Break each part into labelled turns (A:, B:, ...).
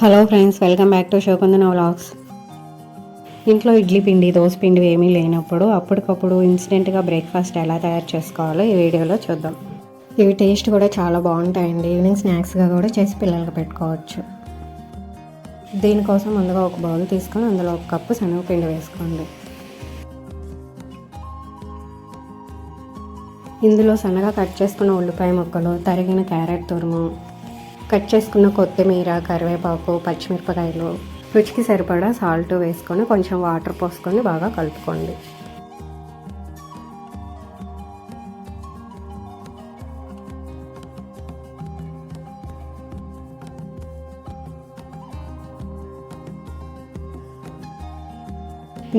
A: Hello friends welcome back to శోకుందన vlogs ఇంట్లో ఇడ్లీ పిండి దోశ పిండి ఏమీ లేనప్పుడు అప్పటికప్పుడు ఇన్సిడెంట్గా బ్రేక్ఫాస్ట్ ఎలా తయారు చేసుకోవాలో ఈ వీడియోలో చూద్దాం. ఇవి టేస్ట్ కూడా చాలా బాగుంటాయండి. ఈవినింగ్ స్నాక్స్గా కూడా చేసి పిల్లలకి పెట్టుకోవచ్చు. దీనికోసం ముందుగా ఒక బౌల్ తీసుకొని అందులో ఒక కప్పు శనగపిండి వేసుకోండి. ఇందులో సన్నగా కట్ చేసుకున్న ఉల్లిపాయ ముక్కలు తరిగిన క్యారెట్ తురుము కట్ చేసుకున్న కొత్తిమీర కరివేపాకు పచ్చిమిరపకాయలు రుచికి సరిపడా సాల్ట్ వేసుకొని కొంచెం వాటర్ పోసుకొని బాగా కలుపుకోండి.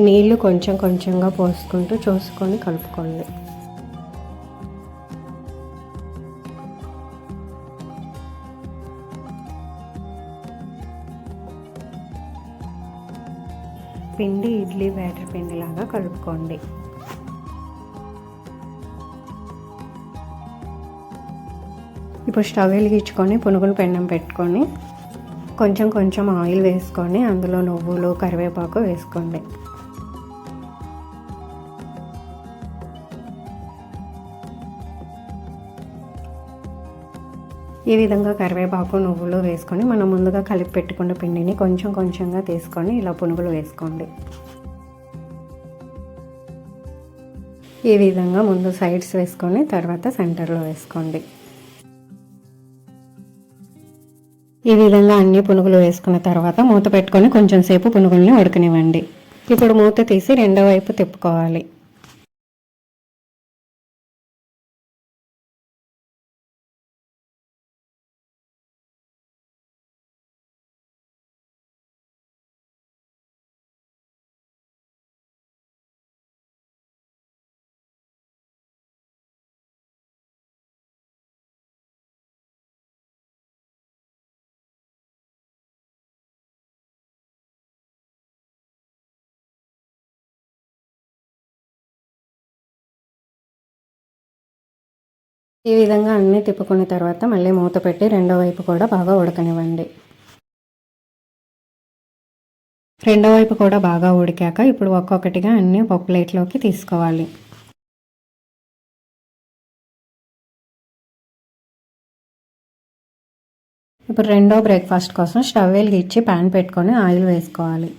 A: నీళ్ళు కొంచెం కొంచెంగా పోసుకుంటూ చూసుకొని కలుపుకోండి. పిండి ఇడ్లీ బ్యాటర్ పిండిలాగా కలుపుకోండి. ఇప్పుడు స్టవ్ వెలిగించుకొని పునుగులు పెండం పెట్టుకొని కొంచెం కొంచెం ఆయిల్ వేసుకొని అందులో నువ్వులు కరివేపాకు వేసుకోండి. ఈ విధంగా కరివేపాకు నువ్వులు వేసుకొని మనం ముందుగా కలిపి పెట్టుకున్న పిండిని కొంచెం కొంచెంగా తీసుకొని ఇలా పునుగులు వేసుకోండి. ఈ విధంగా ముందు సైడ్స్ వేసుకొని తర్వాత సెంటర్లో వేసుకోండి. ఈ విధంగా అన్ని పునుగులు వేసుకున్న తర్వాత మూత పెట్టుకొని కొంచెం సేపు పునుగుల్ని ఉడకనివ్వండి. ఇప్పుడు మూత తీసి రెండో వైపు తిప్పుకోవాలి. ఈ విధంగా అన్నీ తిప్పుకున్న తర్వాత మళ్ళీ మూత పెట్టి రెండో వైపు కూడా బాగా ఉడకనివ్వండి. రెండో వైపు కూడా బాగా ఉడికాక ఇప్పుడు ఒక్కొక్కటిగా అన్నీ ఒక ప్లేట్లోకి తీసుకోవాలి. ఇప్పుడు రెండో బ్రేక్ఫాస్ట్ కోసం స్టవ్ వెలిగించి ప్యాన్ పెట్టుకొని ఆయిల్ వేసుకోవాలి.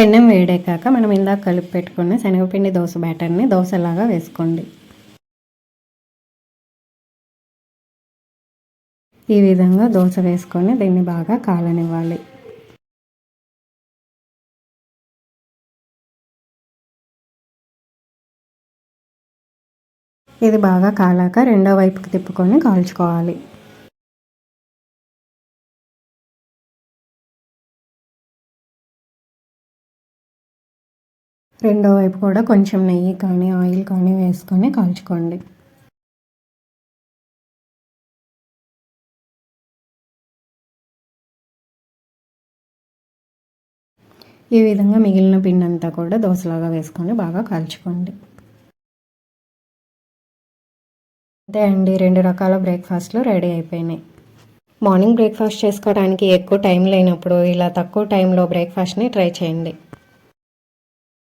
A: పెన్నం వేడెక్కాక మనం ఇందాక కలిపి పెట్టుకున్న శనగపిండి దోశ బ్యాటర్ని దోశలాగా వేసుకోండి. ఈ విధంగా దోశ వేసుకొని దీన్ని బాగా కాలనివ్వాలి. ఇది బాగా కాలాక రెండో వైపుకి తిప్పుకొని కాల్చుకోవాలి. రెండో వైపు కూడా కొంచెం నెయ్యి కానీ ఆయిల్ కానీ వేసుకొని కాల్చుకోండి. ఈ విధంగా మిగిలిన పిండి అంతా కూడా దోశలాగా వేసుకొని బాగా కాల్చుకోండి. అంతే అండి రెండు రకాల బ్రేక్ఫాస్ట్లు రెడీ అయిపోయినాయి. మార్నింగ్ బ్రేక్ఫాస్ట్ చేసుకోవడానికి ఎక్కువ టైం లేనప్పుడు ఇలా తక్కువ టైంలో బ్రేక్ఫాస్ట్ని ట్రై చేయండి.